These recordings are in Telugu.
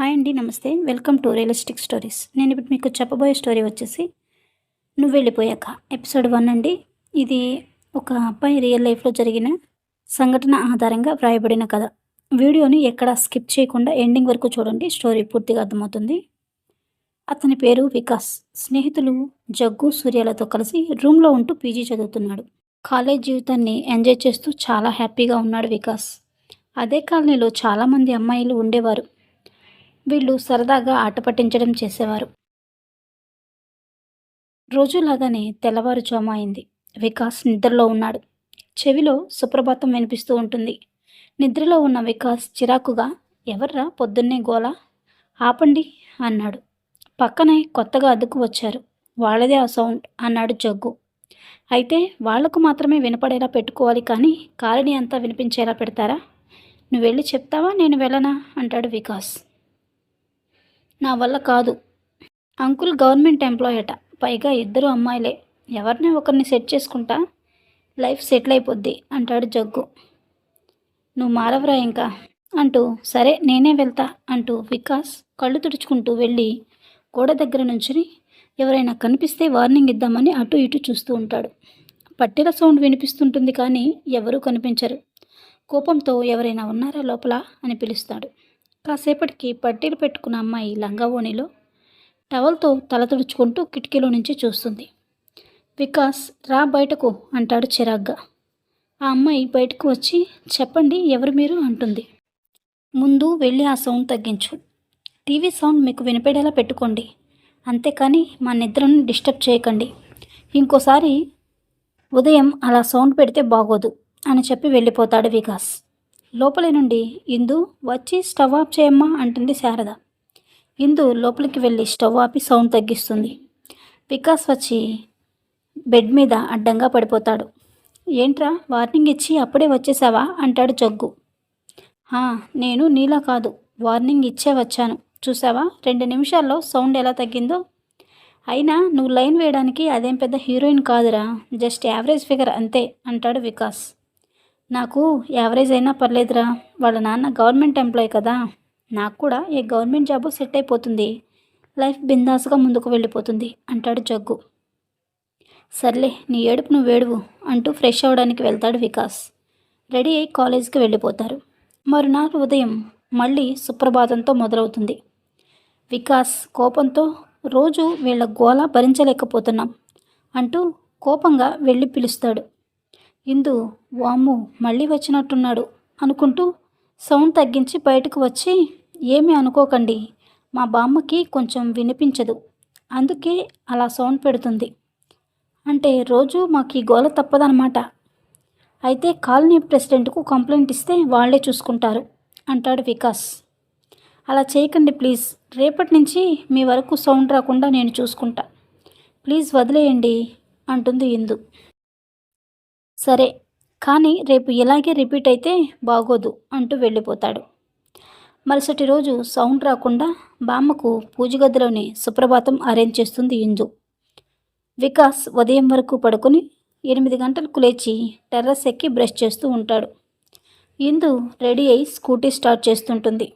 హాయ్ అండి నమస్తే. Welcome to realistic stories. నేను ఇప్పుడు మీకు చెప్పబోయే స్టోరీ వచ్చేసి నువ్వు వెళ్ళిపోయాక ఎపిసోడ్ వన్ అండి. ఇది ఒక అబ్బాయి రియల్ లైఫ్లో జరిగిన సంఘటన ఆధారంగా వ్రాయబడిన కథ. వీడియోని ఎక్కడ స్కిప్ చేయకుండా ఎండింగ్ వరకు చూడండి స్టోరీ పూర్తిగా అర్థమవుతుంది. అతని పేరు వికాస్. స్నేహితులు జగ్గు సూర్యాలతో కలిసి రూమ్లో ఉంటూ పీజీ చదువుతున్నాడు. కాలేజ్ జీవితాన్ని ఎంజాయ్ చేస్తూ చాలా హ్యాపీగా ఉన్నాడు వికాస్. అదే కాలనీలో చాలామంది అమ్మాయిలు ఉండేవారు. వీళ్ళు సరదాగా ఆట పట్టించడం చేసేవారు. రోజులాగానే తెల్లవారుజాము అయింది. వికాస్ నిద్రలో ఉన్నాడు. చెవిలో సుప్రభాతం వినిపిస్తూ ఉంటుంది. నిద్రలో ఉన్న వికాస్ చిరాకుగా ఎవర్రా పొద్దున్నే గోల? ఆపండి అన్నాడు. పక్కనే కొత్తగా అద్దుకు వచ్చారు. వాళ్ళదే ఆ సౌండ్ అన్నాడు జగ్గు. అయితే వాళ్ళకు మాత్రమే వినపడేలా పెట్టుకోవాలి కానీ కాలనీ అంతా వినిపించేలా పెడతారా? నువ్వు వెళ్ళి చెప్తావా నేను వెళ్ళనా? అంటాడు వికాస్. నా వల్ల కాదు. అంకుల్ గవర్నమెంట్ ఎంప్లాయ్ అట పైగా ఇద్దరు అమ్మాయిలే. ఎవరిని ఒకరిని సెట్ చేసుకుంటా? లైఫ్ సెటిల్ అయిపోద్ది అంటాడు జగ్గు. నువ్వు మారవరా ఇంకా? అంటూ సరే నేనే వెళ్తా అంటూ వికాస్ కళ్ళు తుడుచుకుంటూ వెళ్ళి గోడ దగ్గర నుంచుని ఎవరైనా కనిపిస్తే వార్నింగ్ ఇద్దామని అటు ఇటు చూస్తూ ఉంటాడు. పట్టిల సౌండ్ వినిపిస్తుంటుంది కానీ ఎవరూ కనిపించరు. కోపంతో ఎవరైనా ఉన్నారా లోపల? అని పిలుస్తాడు. కాసేపటికి పట్టీలు పెట్టుకున్న అమ్మాయి లంగావోణిలో టవల్తో తల తుడుచుకుంటూ కిటికీలో నుంచి చూస్తుంది. వికాస్ రా బయటకు అంటాడు చిరాగ్గా. ఆ అమ్మాయి బయటకు వచ్చి చెప్పండి ఎవరు మీరు? అంటుంది. ముందు వెళ్ళి ఆ సౌండ్ తగ్గించు. టీవీ సౌండ్ మీకు వినిపడేలా పెట్టుకోండి. అంతేకాని మా నిద్రను డిస్టర్బ్ చేయకండి. ఇంకోసారి ఉదయం అలా సౌండ్ పెడితే బాగోదు అని చెప్పి వెళ్ళిపోతాడు వికాస్. లోపలి నుండి ఇందు వచ్చి స్టవ్ ఆఫ్ చేయమ్మా అంటుంది శారద. ఇందు లోపలికి వెళ్ళి స్టవ్ ఆపి సౌండ్ తగ్గిస్తుంది. వికాస్ వచ్చి బెడ్ మీద అడ్డంగా పడిపోతాడు. ఏంట్రా వార్నింగ్ ఇచ్చి అప్పుడే వచ్చేసావా? అంటాడు జగ్గు. నేను నీలా కాదు. వార్నింగ్ ఇచ్చే వచ్చాను. చూసావా? రెండు నిమిషాల్లో సౌండ్ ఎలా తగ్గిందో? అయినా నువ్వు లైన్ వేయడానికి అదేం పెద్ద హీరోయిన్ కాదురా. జస్ట్ యావరేజ్ ఫిగర్ అంతే అంటాడు వికాస్. నాకు యావరేజ్ అయినా పర్లేదురా. వాళ్ళ నాన్న గవర్నమెంట్ ఎంప్లాయ్ కదా. నాకు కూడా ఏ గవర్నమెంట్ జాబు సెట్ అయిపోతుంది. లైఫ్ బిందాసుగా ముందుకు వెళ్ళిపోతుంది అంటాడు జగ్గు. సర్లే నీ ఏడుపు నువ్వు వేడువు అంటూ ఫ్రెష్ అవ్వడానికి వెళ్తాడు వికాస్. రెడీ అయి కాలేజీకి వెళ్ళిపోతారు. మరునాడు ఉదయం మళ్ళీ సుప్రభాతంతో మొదలవుతుంది. వికాస్ కోపంతో రోజు వీళ్ళ గోల భరించలేకపోతున్నాం అంటూ కోపంగా వెళ్ళి పిలుస్తాడు. ఇందు వాము మళ్ళీ వచ్చినట్టున్నాడు అనుకుంటూ సౌండ్ తగ్గించి బయటకు వచ్చి ఏమీ అనుకోకండి మా బామ్మకి కొంచెం వినిపించదు అందుకే అలా సౌండ్ పెడుతుంది. అంటే రోజు మాకు ఈ గోల తప్పదనమాట. అయితే కాలనీ ప్రెసిడెంట్కు కంప్లైంట్ ఇస్తే వాళ్ళే చూసుకుంటారు అంటాడు వికాస్. అలా చేయకండి ప్లీజ్ రేపటి నుంచి మీ వరకు సౌండ్ రాకుండా నేను చూసుకుంటా. ప్లీజ్ వదిలేయండి అంటుంది ఇందు. సరే కానీ రేపు ఇలాగే రిపీట్ అయితే బాగోదు అంటూ వెళ్ళిపోతాడు. మరుసటి రోజు సౌండ్ రాకుండా బామ్మకు పూజగదిలోని సుప్రభాతం అరేంజ్ చేస్తుంది ఇందు. వికాస్ ఉదయం వరకు పడుకొని ఎనిమిది గంటలకు లేచి టెర్రస్ ఎక్కి బ్రష్ చేస్తూ ఉంటాడు. ఇందు రెడీ అయి స్కూటీ స్టార్ట్ చేస్తుంటుంది.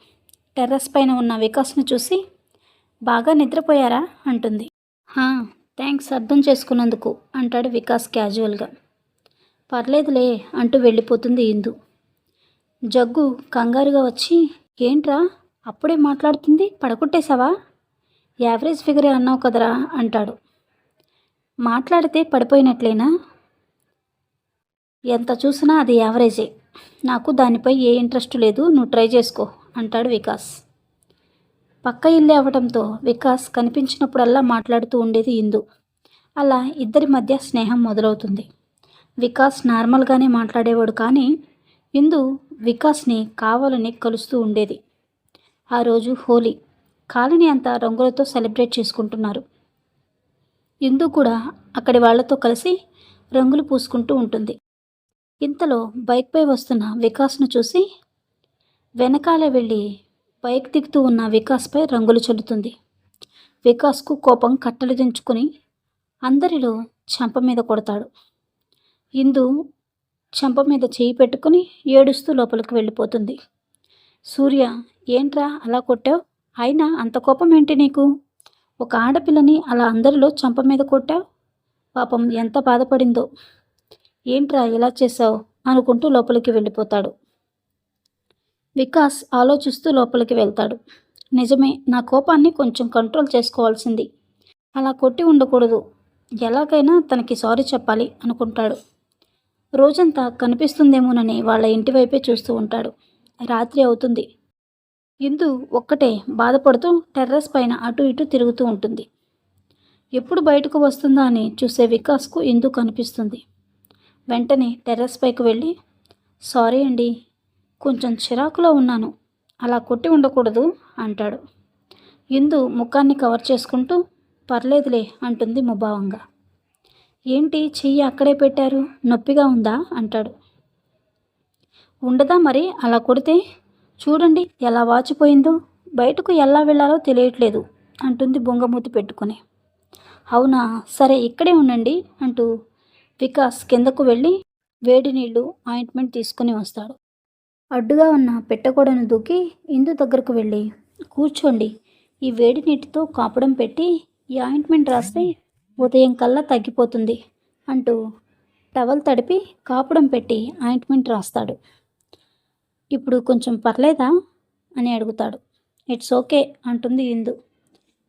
టెర్రస్ పైన ఉన్న వికాస్ను చూసి బాగా నిద్రపోయారా? అంటుంది. థ్యాంక్స్ అర్థం చేసుకున్నందుకు అంటాడు వికాస్ క్యాజువల్గా. పర్లేదులే అంటూ వెళ్ళిపోతుంది ఇందు. జగ్గు కంగారుగా వచ్చి ఏంట్రా? అప్పుడే మాట్లాడుతుంది? పడగొట్టేశావా? యావరేజ్ ఫిగరే అన్నావు కదరా? అంటాడు. మాట్లాడితే పడిపోయినట్లేనా? ఎంత చూసినా అది యావరేజే. నాకు దానిపై ఏ ఇంట్రెస్ట్ లేదు. నువ్వు ట్రై చేసుకో అంటాడు వికాస్. పక్క ఇల్లే అవడంతో వికాస్ కనిపించినప్పుడల్లా మాట్లాడుతూ ఉండేది ఇందు. అలా ఇద్దరి మధ్య స్నేహం మొదలవుతుంది. వికాస్ నార్మల్గానే మాట్లాడేవాడు కానీ ఇందు వికాస్ని కావాలని కలుస్తూ ఉండేది. ఆ రోజు హోలీ. కాలనీ అంతా రంగులతో సెలబ్రేట్ చేసుకుంటున్నారు. ఇందు కూడా అక్కడి వాళ్ళతో కలిసి రంగులు పూసుకుంటూ ఉంటుంది. ఇంతలో బైక్పై వస్తున్న వికాస్ను చూసి వెనకాలే వెళ్ళి బైక్ దిగుతూ ఉన్న వికాస్పై రంగులు చల్లుతుంది. వికాస్కు కోపం కట్టలు దించుకుని అందరిలో చెంప మీద కొడతాడు. ఇందు చెంప మీద చేయి పెట్టుకుని ఏడుస్తూ లోపలికి వెళ్ళిపోతుంది. సూర్య ఏంట్రా అలా కొట్టావు? అయినా అంత కోపం ఏంటి నీకు? ఒక ఆడపిల్లని అలా అందరిలో చంప మీద కొట్టావు? పాపం ఎంత బాధపడిందో. ఏంట్రా ఇలా చేసావు అనుకుంటూ లోపలికి వెళ్ళిపోతాడు. వికాస్ ఆలోచిస్తూ లోపలికి వెళ్తాడు. నిజమే నా కోపాన్ని కొంచెం కంట్రోల్ చేసుకోవాల్సింది. అలా కొట్టి ఉండకూడదు. ఎలాగైనా తనకి సారీ చెప్పాలి అనుకుంటాడు. రోజంతా కనిపిస్తుందేమోనని వాళ్ళ ఇంటి వైపే చూస్తూ ఉంటాడు. రాత్రి అవుతుంది. ఇందు ఒక్కటే బాధపడుతూ టెర్రస్ పైన అటు ఇటు తిరుగుతూ ఉంటుంది. ఎప్పుడు బయటకు వస్తుందా అని చూసే వికాస్కు ఇందు కనిపిస్తుంది. వెంటనే టెర్రస్ పైకి వెళ్ళి సారీ అండి కొంచెం చిరాకులో ఉన్నాను. అలా కొట్టి ఉండకూడదు అంటాడు. ఇందు ముఖాన్ని కవర్ చేసుకుంటూ పర్లేదులే అంటుంది ముభావంగా. ఏంటి చెయ్యి అక్కడే పెట్టారు? నొప్పిగా ఉందా? అంటాడు. ఉండదా మరి? అలా కొడితే? చూడండి ఎలా వాచిపోయిందో. బయటకు ఎలా వెళ్ళాలో తెలియట్లేదు అంటుంది బొంగమూతి పెట్టుకుని. అవునా? సరే ఇక్కడే ఉండండి అంటూ వికాస్ కిందకు వెళ్ళి వేడి నీళ్ళు ఆయింట్మెంట్ తీసుకుని వస్తాడు. అడ్డుగా ఉన్న పెట్టకూడను దూకి ఇందు దగ్గరకు వెళ్ళి కూర్చోండి. ఈ వేడి నీటితో కాపడం పెట్టి ఈ ఆయింట్మెంట్ రాస్తే ఉదయం కల్లా తగ్గిపోతుంది అంటూ టవల్ తడిపి కాపుడం పెట్టి ఆయింట్మెంట్ రాస్తాడు. ఇప్పుడు కొంచెం పర్లేదా? అని అడుగుతాడు. ఇట్స్ ఓకే అంటుంది ఇందు.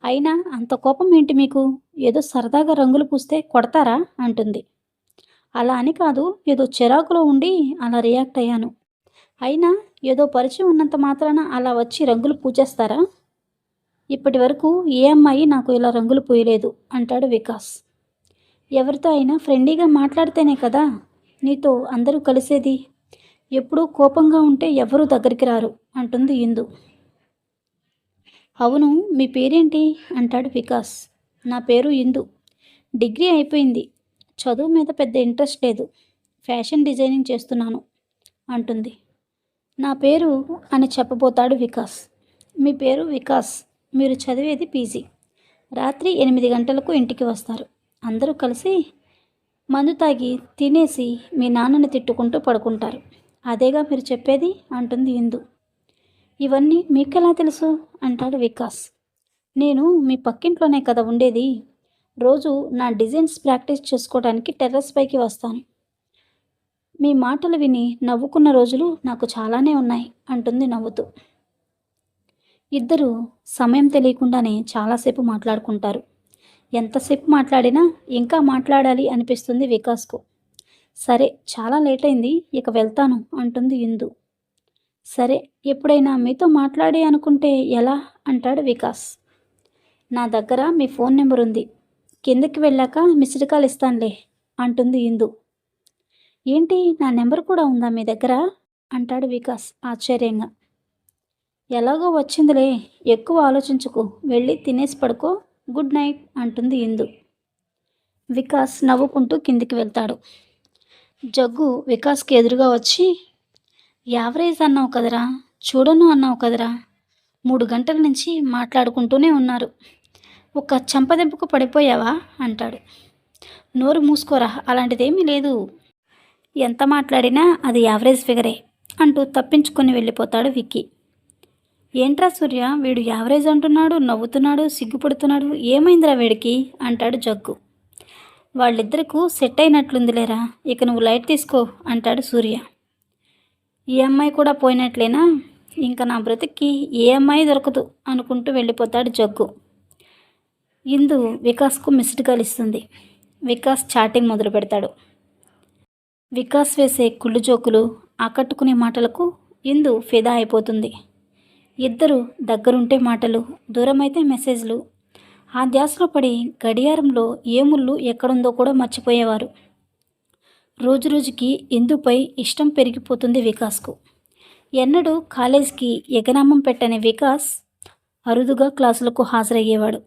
అయినా అంత కోపం ఏంటి మీకు? ఏదో సరదాగా రంగులు పూస్తే కొడతారా? అంటుంది. అలా అని కాదు ఏదో చిరాకులో ఉండి అలా రియాక్ట్ అయ్యాను. అయినా ఏదో పరిచయం ఉన్నంత మాత్రాన అలా వచ్చి రంగులు పూజేస్తారా ఇప్పటి వరకు ఏ అమ్మాయి నాకు ఇలా రంగులు పోయలేదు అంటాడు వికాస్. ఎవరితో అయినా ఫ్రెండ్లీగా మాట్లాడితేనే కదా నీతో అందరూ కలిసేది? ఎప్పుడూ కోపంగా ఉంటే ఎవరూ దగ్గరికి రారు అంటుంది ఇందు. అవును మీ పేరేంటి? అంటాడు వికాస్. నా పేరు ఇందు. డిగ్రీ అయిపోయింది. చదువు మీద పెద్ద ఇంట్రెస్ట్ లేదు. ఫ్యాషన్ డిజైనింగ్ చేస్తున్నాను అంటుంది. నా పేరు అని చెప్పబోతాడు వికాస్. మీ పేరు వికాస్. మీరు చదివేది పీజీ. రాత్రి ఎనిమిది గంటలకు ఇంటికి వస్తారు. అందరూ కలిసి మందు తాగి తినేసి మీ నాన్నని తిట్టుకుంటూ పడుకుంటారు. అదేగా మీరు చెప్పేది? అంటుంది ఇందు. ఇవన్నీ మీకెలా తెలుసు? అంటాడు వికాస్. నేను మీ పక్కింట్లోనే కదా ఉండేది. రోజు నా డిజైన్స్ ప్రాక్టీస్ చేసుకోవడానికి టెర్రస్ పైకి వస్తాను. మీ మాటలు విని నవ్వుకున్న రోజులు నాకు చాలానే ఉన్నాయి అంటుంది నవ్వుతూ. ఇద్దరు సమయం తెలియకుండానే చాలాసేపు మాట్లాడుకుంటారు. ఎంతసేపు మాట్లాడినా ఇంకా మాట్లాడాలి అనిపిస్తుంది వికాస్కు. సరే చాలా లేట్ అయింది ఇక వెళ్తాను అంటుంది ఇందు. సరే ఎప్పుడైనా మీతో మాట్లాడి అనుకుంటే ఎలా? అంటాడు వికాస్. నా దగ్గర మీ ఫోన్ నెంబర్ ఉంది కిందకి వెళ్ళాక మిస్డ్ కాల్ ఇస్తానులే అంటుంది ఇందు. ఏంటి నా నెంబర్ కూడా ఉందా మీ దగ్గర? అంటాడు వికాస్ ఆశ్చర్యంగా. ఎలాగో వచ్చిందిలే ఎక్కువ ఆలోచించుకో వెళ్ళి తినేసి పడుకో గుడ్ నైట్ అంటుంది ఇందు. వికాస్ నవ్వుకుంటూ కిందికి వెళ్తాడు. జగ్గు వికాస్కి ఎదురుగా వచ్చి యావరేజ్ అన్నావు కదరా చూడను అన్నావు కదరా మూడు గంటల నుంచి మాట్లాడుకుంటూనే ఉన్నారు. ఒక చెంపదెంపుకు పడిపోయావా? అంటాడు. నోరు మూసుకోరా అలాంటిదేమీ లేదు. ఎంత మాట్లాడినా అది యావరేజ్ ఫిగరే అంటూ తప్పించుకొని వెళ్ళిపోతాడు విక్కీ. ఏంట్రా సూర్య వీడు యావరేజ్ అంటున్నాడు నవ్వుతున్నాడు సిగ్గుపడుతున్నాడు ఏమైందిరా వీడికి? అంటాడు జగ్గు. వాళ్ళిద్దరికూ సెట్ అయినట్లుందిలేరా ఇక నువ్వు లైట్ తీసుకో అంటాడు సూర్య. ఈ అమ్మాయి కూడా పోయినట్లేనా? ఇంకా నా బ్రతికి ఏ అమ్మాయి దొరకదు అనుకుంటూ వెళ్ళిపోతాడు జగ్గు. ఇందు వికాస్కు మిస్డ్ కాల్ ఇస్తుంది. వికాస్ చాటింగ్ మొదలు పెడతాడు. వికాస్ వేసే కుళ్ళు జోకులు ఆకట్టుకునే మాటలకు ఇందు ఫిదా అయిపోతుంది. ఇద్దరు దగ్గరుంటే మాటలు దూరమైతే మెసేజ్లు. ఆ ధ్యాసలో పడి గడియారంలో ఏ ముళ్ళు ఎక్కడుందో కూడా మర్చిపోయేవారు. రోజురోజుకి ఇందుపై ఇష్టం పెరిగిపోతుంది వికాస్కు. ఎన్నడూ కాలేజ్కి ఎగనామం పెట్టని వికాస్ అరుదుగా క్లాసులకు హాజరయ్యేవాడు.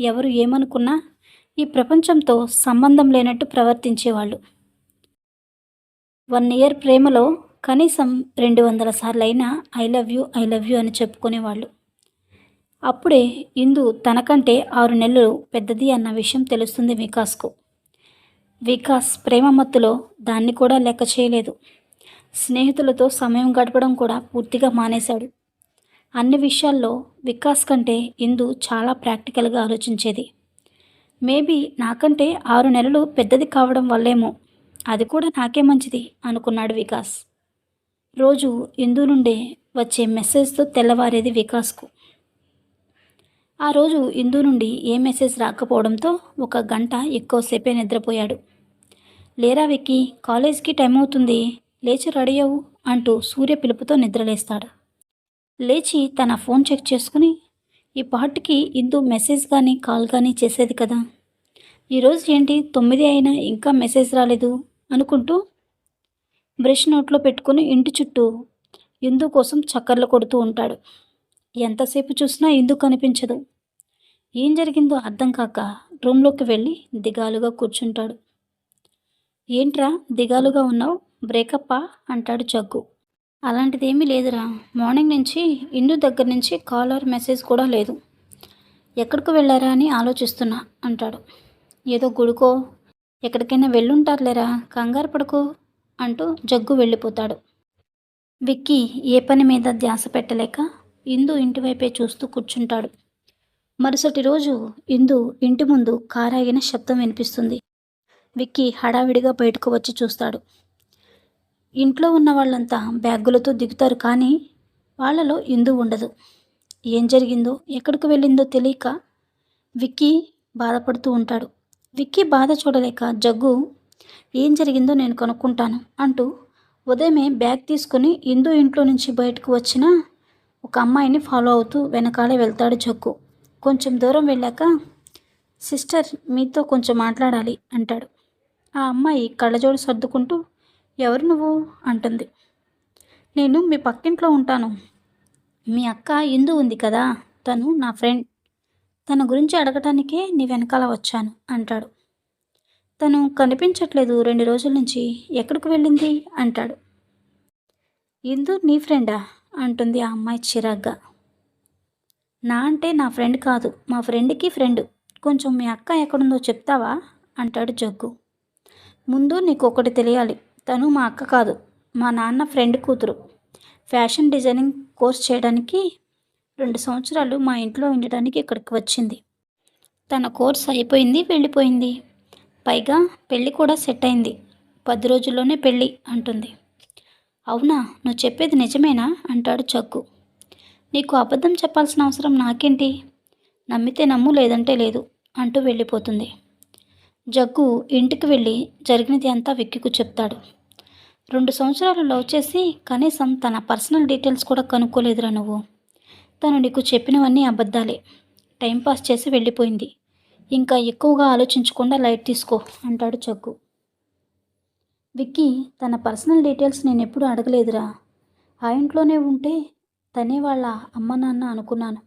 ఎవరు ఏమనుకున్నా ఈ ప్రపంచంతో సంబంధం లేనట్టు ప్రవర్తించేవాళ్ళు. వన్ ఇయర్ ప్రేమలో కనీసం రెండు వందల సార్లైనా I love you I love you అని చెప్పుకునేవాళ్ళు. అప్పుడే ఇందు తనకంటే ఆరు నెలలు పెద్దది అన్న విషయం తెలుస్తుంది వికాస్కు. వికాస్ ప్రేమ మత్తులో దాన్ని కూడా లెక్క చేయలేదు. స్నేహితులతో సమయం గడపడం కూడా పూర్తిగా మానేశాడు. అన్ని విషయాల్లో వికాస్ కంటే ఇందు చాలా ప్రాక్టికల్గా ఆలోచించేది. మేబీ నాకంటే ఆరు నెలలు పెద్దది కావడం వల్లేమో అది కూడా నాకే మంచిది అనుకున్నాడు వికాస్. రోజు ఇందు నుండే వచ్చే మెసేజ్తో తెల్లవారేది వికాస్కు. ఆ రోజు ఇందు నుండి ఏ మెసేజ్ రాకపోవడంతో ఒక గంట ఎక్కువసేపే నిద్రపోయాడు. లేరా వెక్కి కాలేజ్కి టైం అవుతుంది లేచి రెడీ అవ్వు అంటూ సూర్య పిలుపుతో నిద్రలేస్తాడు. లేచి తన ఫోన్ చెక్ చేసుకుని ఈ పాటికి ఇందు మెసేజ్ కానీ కాల్ కానీ చేసేది కదా. ఈరోజు ఏంటి తొమ్మిది అయినా ఇంకా మెసేజ్ రాలేదు అనుకుంటూ బ్రష్ నోట్లో పెట్టుకుని ఇంటి చుట్టూ ఇందు కోసం చక్కర్లు కొడుతూ ఉంటాడు. ఎంతసేపు చూసినా ఇందు కనిపించదు. ఏం జరిగిందో అర్థం కాక రూమ్లోకి వెళ్ళి దిగాలుగా కూర్చుంటాడు. ఏంట్రా దిగాలుగా ఉన్నావు? బ్రేకప్పా? అంటాడు జగ్గు. అలాంటిదేమీ లేదురా. మార్నింగ్ నుంచి ఇందు దగ్గర నుంచి కాల్ ఆర్ మెసేజ్ కూడా లేదు. ఎక్కడికి వెళ్ళారా అని ఆలోచిస్తున్నా అంటాడు. ఏదో గుడికో? ఎక్కడికైనా వెళ్ళుంటారులేరా? కంగారు పడుకో. అంటూ జగ్గు వెళ్ళిపోతాడు. విక్కీ ఏ పని మీద ధ్యాస పెట్టలేక ఇందు ఇంటివైపే చూస్తూ కూర్చుంటాడు. మరుసటి రోజు ఇందు ఇంటి ముందు కారాగిన శబ్దం వినిపిస్తుంది. విక్కీ హడావిడిగా బయటకు వచ్చి చూస్తాడు. ఇంట్లో ఉన్న వాళ్ళంతా బ్యాగులతో దిగుతారు కానీ వాళ్ళలో ఇందు ఉండదు. ఏం జరిగిందో ఎక్కడికి వెళ్ళిందో తెలియక విక్కీ బాధపడుతూ ఉంటాడు. విక్కీ బాధ చూడలేక జగ్గు ఏం జరిగిందో నేను కనుక్కుంటాను అంటూ ఉదయమే బ్యాగ్ తీసుకుని ఇందు ఇంట్లో నుంచి బయటకు వచ్చిన ఒక అమ్మాయిని ఫాలో అవుతూ వెనకాలే వెళ్తాడు జగ్గు. కొంచెం దూరం వెళ్ళాక సిస్టర్ మీతో కొంచెం మాట్లాడాలి అంటాడు. ఆ అమ్మాయి కళ్ళజోడు సర్దుకుంటూ ఎవరు నువ్వు? అంటుంది. నేను మీ పక్కింట్లో ఉంటాను. మీ అక్క ఇందు ఉంది కదా తను నా ఫ్రెండ్. తన గురించి అడగటానికే నీ వెనకాల వచ్చాను అంటాడు. తను కనిపించట్లేదు రెండు రోజుల నుంచి. ఎక్కడికి వెళ్ళింది? అంటాడు. ఇందు నీ ఫ్రెండా? అంటుంది ఆ అమ్మాయి చిరాగ్గా. నా అంటే నా ఫ్రెండ్ కాదు. మా ఫ్రెండ్కి ఫ్రెండ్. కొంచెం మీ అక్క ఎక్కడుందో చెప్తావా? అంటాడు జగ్గు. ముందు నీకు ఒకటి తెలియాలి. తను మా అక్క కాదు. మా నాన్న ఫ్రెండ్ కూతురు. ఫ్యాషన్ డిజైనింగ్ కోర్స్ చేయడానికి రెండు సంవత్సరాలు మా ఇంట్లో ఉండడానికి ఇక్కడికి వచ్చింది. తన కోర్స్ అయిపోయింది వెళ్ళిపోయింది. పైగా పెళ్ళి కూడా సెట్ అయింది. పది రోజుల్లోనే పెళ్ళి అంటుంది. అవునా నువ్వు చెప్పేది నిజమేనా? అంటాడు చక్కు. నీకు అబద్ధం చెప్పాల్సిన అవసరం నాకేంటి? నమ్మితే నమ్ము లేదంటే లేదు అంటూ వెళ్ళిపోతుంది. జగ్గు ఇంటికి వెళ్ళి జరిగినది అంతా విక్కికు చెప్తాడు. రెండు సంవత్సరాలు లవ్ చేసి కనీసం తన పర్సనల్ డీటెయిల్స్ కూడా కనుక్కోలేదురా నువ్వు. తను నీకు చెప్పినవన్నీ అబద్ధాలే. టైంపాస్ చేసి వెళ్ళిపోయింది. ఇంకా ఎక్కువగా ఆలోచించకుండా లైట్ తీసుకో అంటాడు జగ్గు విక్కీ తన పర్సనల్ డీటెయిల్స్ నేను ఎప్పుడు అడగలేదురా. ఆ ఇంట్లోనే ఉంటే తనే వాళ్ళ అమ్మ నాన్న అనుకున్నాను.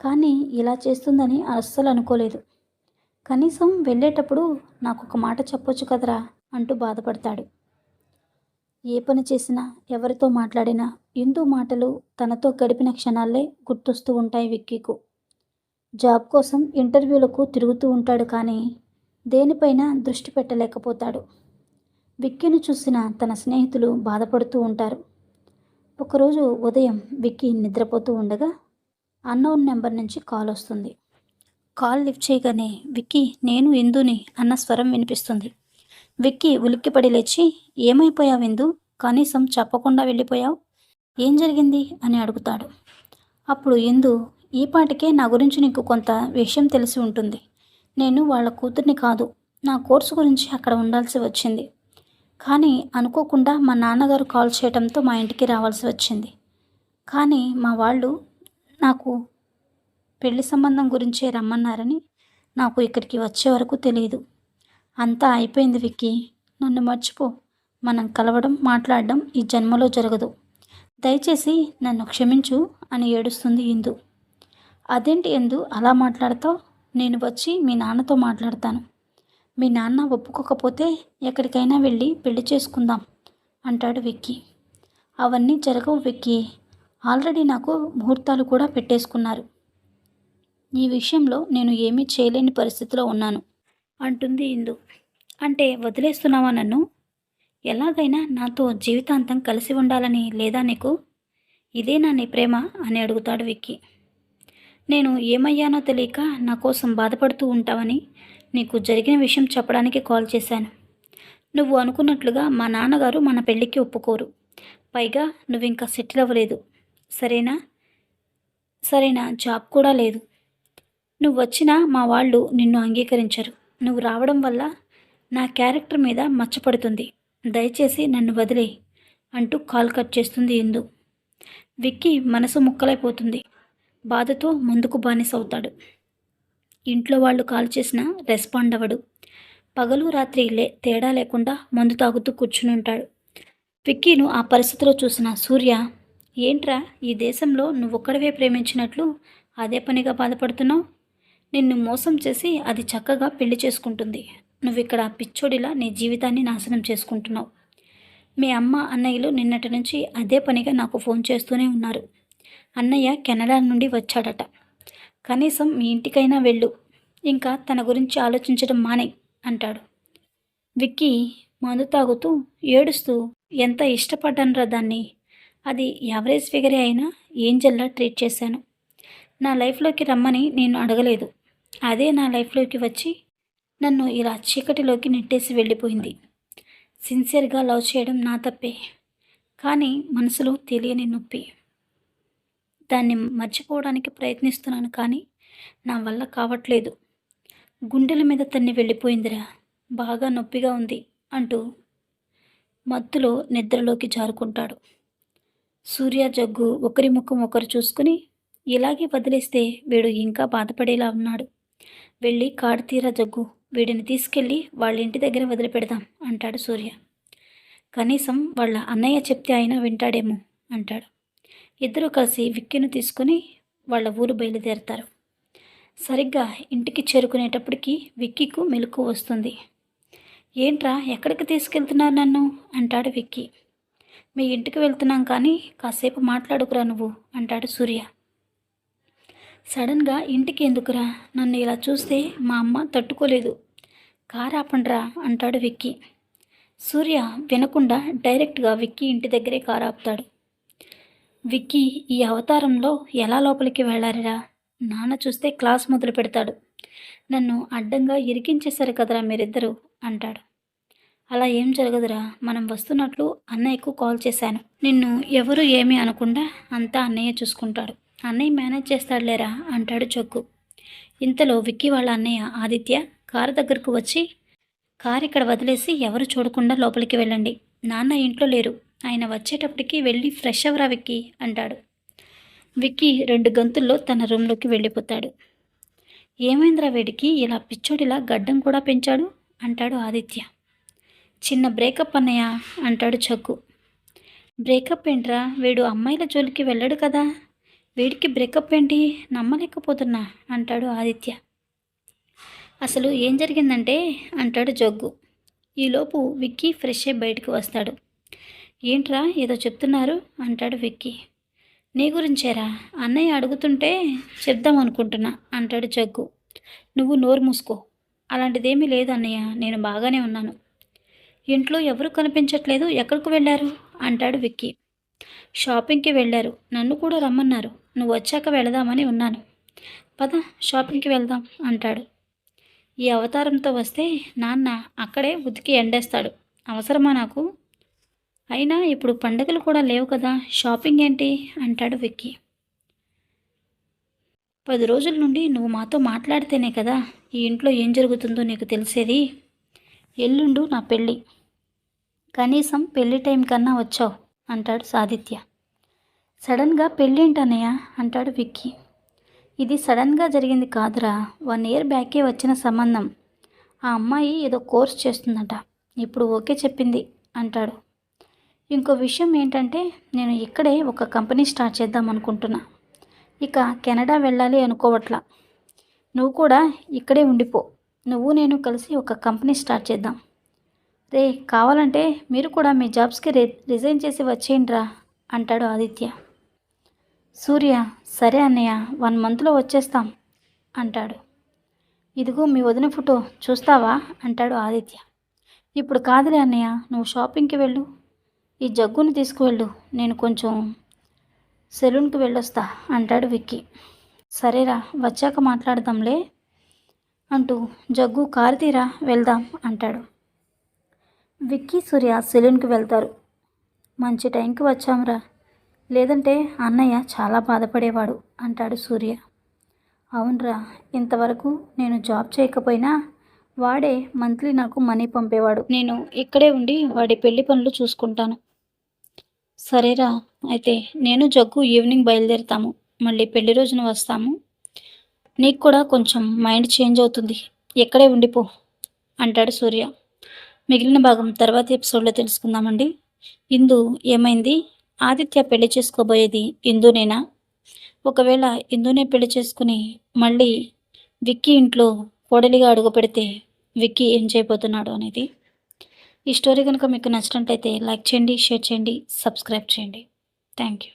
కానీ ఇలా చేస్తుందని అస్సలు అనుకోలేదు. కనీసం వెళ్ళేటప్పుడు నాకు ఒక మాట చెప్పొచ్చు కదరా అంటూ బాధపడతాడు. ఏ పని చేసినా ఎవరితో మాట్లాడినా ఎందు మాటలు తనతో గడిపిన క్షణాలే గుర్తొస్తూ ఉంటాయి విక్కీకు. జాబ్ కోసం ఇంటర్వ్యూలకు తిరుగుతూ ఉంటాడు కానీ దేనిపైన దృష్టి పెట్టలేకపోతాడు. విక్కీని చూసిన తన స్నేహితులు బాధపడుతూ ఉంటారు. ఒకరోజు ఉదయం విక్కీ నిద్రపోతూ ఉండగా అన్నోన్ నెంబర్ నుంచి కాల్ వస్తుంది. కాల్ లిఫ్ట్ చేయగానే విక్కీ నేను ఇందుని అన్న స్వరం వినిపిస్తుంది. విక్కీ ఉలిక్కిపడి లేచి ఏమైపోయావు ఇందు? కనీసం చెప్పకుండా వెళ్ళిపోయావు? ఏం జరిగింది? అని అడుగుతాడు. అప్పుడు ఇందు ఈ పాటికే నా గురించి నీకు కొంత విషయం తెలిసి ఉంటుంది. నేను వాళ్ళ కూతుర్ని కాదు నా కోర్సు గురించి అక్కడ ఉండాల్సి వచ్చింది. కానీ అనుకోకుండా మా నాన్నగారు కాల్ చేయడంతో మా ఇంటికి రావాల్సి వచ్చింది. కానీ మా వాళ్ళు నాకు పెళ్ళి సంబంధం గురించే రమ్మన్నారని నాకు ఇక్కడికి వచ్చే వరకు తెలియదు అంతా అయిపోయింది విక్కీ. నన్ను మర్చిపో. మనం కలవడం మాట్లాడడం ఈ జన్మలో జరగదు. దయచేసి నన్ను క్షమించు అని ఏడుస్తుంది ఇందు. అదేంటి ఎందు? అలా మాట్లాడతావు? నేను వచ్చి మీ నాన్నతో మాట్లాడతాను. మీ నాన్న ఒప్పుకోకపోతే ఎక్కడికైనా వెళ్ళి పెళ్ళి చేసుకుందాం అంటాడు విక్కీ. అవన్నీ జరగవు విక్కీ. ఆల్రెడీ నాకు ముహూర్తాలు కూడా పెట్టేసుకున్నారు. ఈ విషయంలో నేను ఏమీ చేయలేని పరిస్థితిలో ఉన్నాను అంటుంది ఇందు. అంటే వదిలేస్తున్నావా నన్ను? ఎలాగైనా నాతో జీవితాంతం కలిసి ఉండాలని లేదా నీకు? ఇదేనా నీ ప్రేమ? అని అడుగుతాడు విక్కీ. నేను ఏమయ్యానో తెలియక నా కోసం బాధపడుతూ ఉంటావని నీకు జరిగిన విషయం చెప్పడానికి కాల్ చేశాను. నువ్వు అనుకున్నట్లుగా మా నాన్నగారు మన పెళ్ళికి ఒప్పుకోరు. పైగా నువ్వు ఇంకా సెటిల్ అవ్వలేదు. సరేనా? సరేనా? జాబ్ కూడా లేదు. నువ్వు వచ్చినా మా వాళ్ళు నిన్ను అంగీకరించరు. నువ్వు రావడం వల్ల నా క్యారెక్టర్ మీద మచ్చపడుతుంది. దయచేసి నన్ను వదిలే అంటూ కాల్ కట్ చేస్తుంది ఇందు. విక్కీ మనసు ముక్కలైపోతుంది. బాధతో ముందుకు బానిసవుతాడు. ఇంట్లో వాళ్ళు కాల్ చేసినా రెస్పాండ్ అవ్వడు పగలు రాత్రి లే తేడా లేకుండా మందు తాగుతూ కూర్చుని ఉంటాడు విక్కీను ఆ పరిస్థితిలో చూసిన సూర్య ఏంట్రా ఈ దేశంలో నువ్వొక్కడవే ప్రేమించినట్లు అదే పనిగా బాధపడుతున్నావు? నిన్ను మోసం చేసి అది చక్కగా పెళ్ళి చేసుకుంటుంది. నువ్వు ఇక్కడ పిచ్చోడిలా నీ జీవితాన్ని నాశనం చేసుకుంటున్నావు. మీ అమ్మ అన్నయ్యలు నిన్నటి నుంచి అదే పనిగా నాకు ఫోన్ చేస్తూనే ఉన్నారు. అన్నయ్య కెనడా నుండి వచ్చాడట. కనీసం మీ ఇంటికైనా వెళ్ళు. ఇంకా తన గురించి ఆలోచించడం మానే అంటాడు. విక్కీ మందు తాగుతూ ఏడుస్తూ ఎంత ఇష్టపడ్డానురా దాన్ని. అది యావరేజ్ ఫిగరే అయినా ఏంజల్లా ట్రీట్ చేశాను. నా లైఫ్లోకి రమ్మని నేను అడగలేదు. అదే నా లైఫ్లోకి వచ్చి నన్ను ఇలా చీకటిలోకి నెట్టేసి వెళ్ళిపోయింది. సిన్సియర్గా లవ్ చేయడం నా తప్పే. కానీ మనసులో తెలియని నొప్పి. దాన్ని మర్చిపోవడానికి ప్రయత్నిస్తున్నాను కానీ నా వల్ల కావట్లేదు. గుండెల మీద తన్ని వెళ్ళిపోయిందిరా. బాగా నొప్పిగా ఉంది అంటూ మత్తులో నిద్రలోకి జారుకుంటాడు. సూర్య జగ్గు ఒకరి ముఖం ఒకరు చూసుకుని ఇలాగే వదిలేస్తే వీడు ఇంకా బాధపడేలా ఉన్నాడు. వెళ్ళి కాడతీరా జగ్గు వీడిని తీసుకెళ్ళి వాళ్ళ ఇంటి దగ్గర వదిలిపెడదాం అంటాడు సూర్య. కనీసం వాళ్ళ అన్నయ్య చెప్తే అయినా వింటాడేమో అంటాడు. ఇద్దరూ కలిసి విక్కిను తీసుకుని వాళ్ళ ఊరు బయలుదేరతారు. సరిగ్గా ఇంటికి చేరుకునేటప్పటికి విక్కీకు మెలకు వస్తుంది. ఏంట్రా ఎక్కడికి తీసుకెళ్తున్నారు నన్ను? అంటాడు విక్కీ. మీ ఇంటికి వెళ్తున్నాం కానీ కాసేపు మాట్లాడుకురా నువ్వు అంటాడు సూర్య. సడన్గా ఇంటికి ఎందుకురా? నన్ను ఇలా చూస్తే మా అమ్మ తట్టుకోలేదు. కారాపండ్రా అంటాడు విక్కీ. సూర్య వినకుండా డైరెక్ట్గా విక్కీ ఇంటి దగ్గరే కారు ఆపుతాడు. విక్కీ ఈ అవతారంలో ఎలా లోపలికి వెళ్ళారిరా నాన్న చూస్తే క్లాస్ మొదలు పెడతాడు. నన్ను అడ్డంగా ఇరికించేశారు కదరా మీరిద్దరూ? అంటాడు. అలా ఏం జరగదురా. మనం వస్తున్నట్లు అన్నయ్యకు కాల్ చేశాను. నిన్ను ఎవరు ఏమీ అనకుండా అంతా అన్నయ్య చూసుకుంటాడు. అన్నయ్య మేనేజ్ చేస్తాడులేరా? అంటాడు జగ్గు ఇంతలో విక్కీ వాళ్ళ అన్నయ్య ఆదిత్య కారు దగ్గరకు వచ్చి కారు ఇక్కడ వదిలేసి ఎవరు చూడకుండా లోపలికి వెళ్ళండి. నాన్న ఇంట్లో లేరు. ఆయన వచ్చేటప్పటికి వెళ్ళి ఫ్రెష్ అవరా విక్కీ అంటాడు. విక్కీ రెండు గంతుల్లో తన రూమ్లోకి వెళ్ళిపోతాడు. ఏమైందిరా వేడికి? ఇలా పిచ్చోడిలా గడ్డం కూడా పెంచాడు? అంటాడు ఆదిత్య. చిన్న బ్రేకప్ అన్నయ్య అంటాడు చక్కు. బ్రేకప్ ఏంట్రా? వీడు అమ్మాయిల జోలికి వెళ్ళాడు కదా. వీడికి బ్రేకప్ ఏంటి? నమ్మలేకపోతున్నా అంటాడు ఆదిత్య. అసలు ఏం జరిగిందంటే అంటాడు జగ్గు. ఈలోపు విక్కీ ఫ్రెష్ అయి బయటకు వస్తాడు. ఏంట్రా ఏదో చెప్తున్నారు? అంటాడు విక్కీ. నీ గురించేరా? అన్నయ్య అడుగుతుంటే చెప్దాం అనుకుంటున్నా అంటాడు జగ్గు. నువ్వు నోరు మూసుకో. అలాంటిదేమీ లేదు అన్నయ్య నేను బాగానే ఉన్నాను. ఇంట్లో ఎవరు కనిపించట్లేదు ఎక్కడికి వెళ్ళారు? అంటాడు విక్కీ. షాపింగ్కి వెళ్ళారు. నన్ను కూడా రమ్మన్నారు. నువ్వు వచ్చాక వెళదామని ఉన్నాను. పద షాపింగ్కి వెళ్దాం అంటాడు. ఈ అవతారంతో వస్తే నాన్న అక్కడే ఉతికి ఎండేస్తాడు. అవసరమా నాకు? అయినా ఇప్పుడు పండగలు కూడా లేవు కదా షాపింగ్ ఏంటి? అంటాడు విక్కీ. పది రోజుల నుండి నువ్వు మాతో మాట్లాడితేనే కదా ఈ ఇంట్లో ఏం జరుగుతుందో నీకు తెలిసేది? ఎల్లుండు నా పెళ్ళి. కనీసం పెళ్ళి టైం కన్నా వచ్చావు అంటాడు సాదిత్య. సడన్గా పెళ్ళేంటన్నయ్య అంటాడు విక్కీ. ఇది సడన్గా జరిగింది కాదురా వన్ ఇయర్ బ్యాకే వచ్చిన సంబంధం. ఆ అమ్మాయి ఏదో కోర్స్ చేస్తుందట. ఇప్పుడు ఓకే చెప్పింది అంటాడు. ఇంకో విషయం ఏంటంటే నేను ఇక్కడే ఒక కంపెనీ స్టార్ట్ చేద్దాం అనుకుంటున్నా. ఇక కెనడా వెళ్ళాలి అనుకోవట్లా. నువ్వు కూడా ఇక్కడే ఉండిపో. నువ్వు నేను కలిసి ఒక కంపెనీ స్టార్ట్ చేద్దాం. రే కావాలంటే మీరు కూడా మీ జాబ్స్కి రి రిజైన్ చేసి వచ్చేయండిరా అంటాడు ఆదిత్య. సూర్య సరే అన్నయ్య వన్ మంత్లో వచ్చేస్తాం అంటాడు. ఇదిగో మీ వదిన ఫోటో చూస్తావా అంటాడు ఆదిత్య. ఇప్పుడు కాదులే అన్నయ్య నువ్వు షాపింగ్కి వెళ్ళు. ఈ జగ్గుని తీసుకువెళ్ళు. నేను కొంచెం సెలూన్కి వెళ్ళొస్తా అంటాడు విక్కీ. సరేరా వచ్చాక మాట్లాడదాంలే అంటూ జగ్గు కారు తీరా వెళ్దాం అంటాడు. విక్కీ సూర్య సెలూన్కి వెళ్తారు. మంచి టైంకి వచ్చాంరా. లేదంటే అన్నయ్య చాలా బాధపడేవాడు అంటాడు సూర్య. అవునరా ఇంతవరకు నేను జాబ్ చేయకపోయినా వాడే మంత్లీ నాకు మనీ పంపేవాడు. నేను ఇక్కడే ఉండి వాడి పెళ్ళి పనులు చూసుకుంటాను. సరేరా అయితే నేను జగ్గు ఈవినింగ్ బయలుదేరుతాము. మళ్ళీ పెళ్ళి రోజున వస్తాము. నీకు కూడా కొంచెం మైండ్ చేంజ్ అవుతుంది. ఎక్కడే ఉండిపో అంటాడు సూర్య. మిగిలిన భాగం తర్వాత ఎపిసోడ్లో తెలుసుకుందామండి. ఇందు ఏమైంది? ఆదిత్య పెళ్ళి చేసుకోబోయేది ఇందునేనా? ఒకవేళ ఇందునే పెళ్ళి చేసుకుని మళ్ళీ విక్కీ ఇంట్లో కోడలిగా అడుగు పెడితే విక్కీ ఏం చేయబోతున్నాడు అనేది ఈ స్టోరీ కనుక మీకు నచ్చినట్లయితే లైక్ చేయండి షేర్ చేయండి సబ్స్క్రైబ్ చేయండి. Thank you.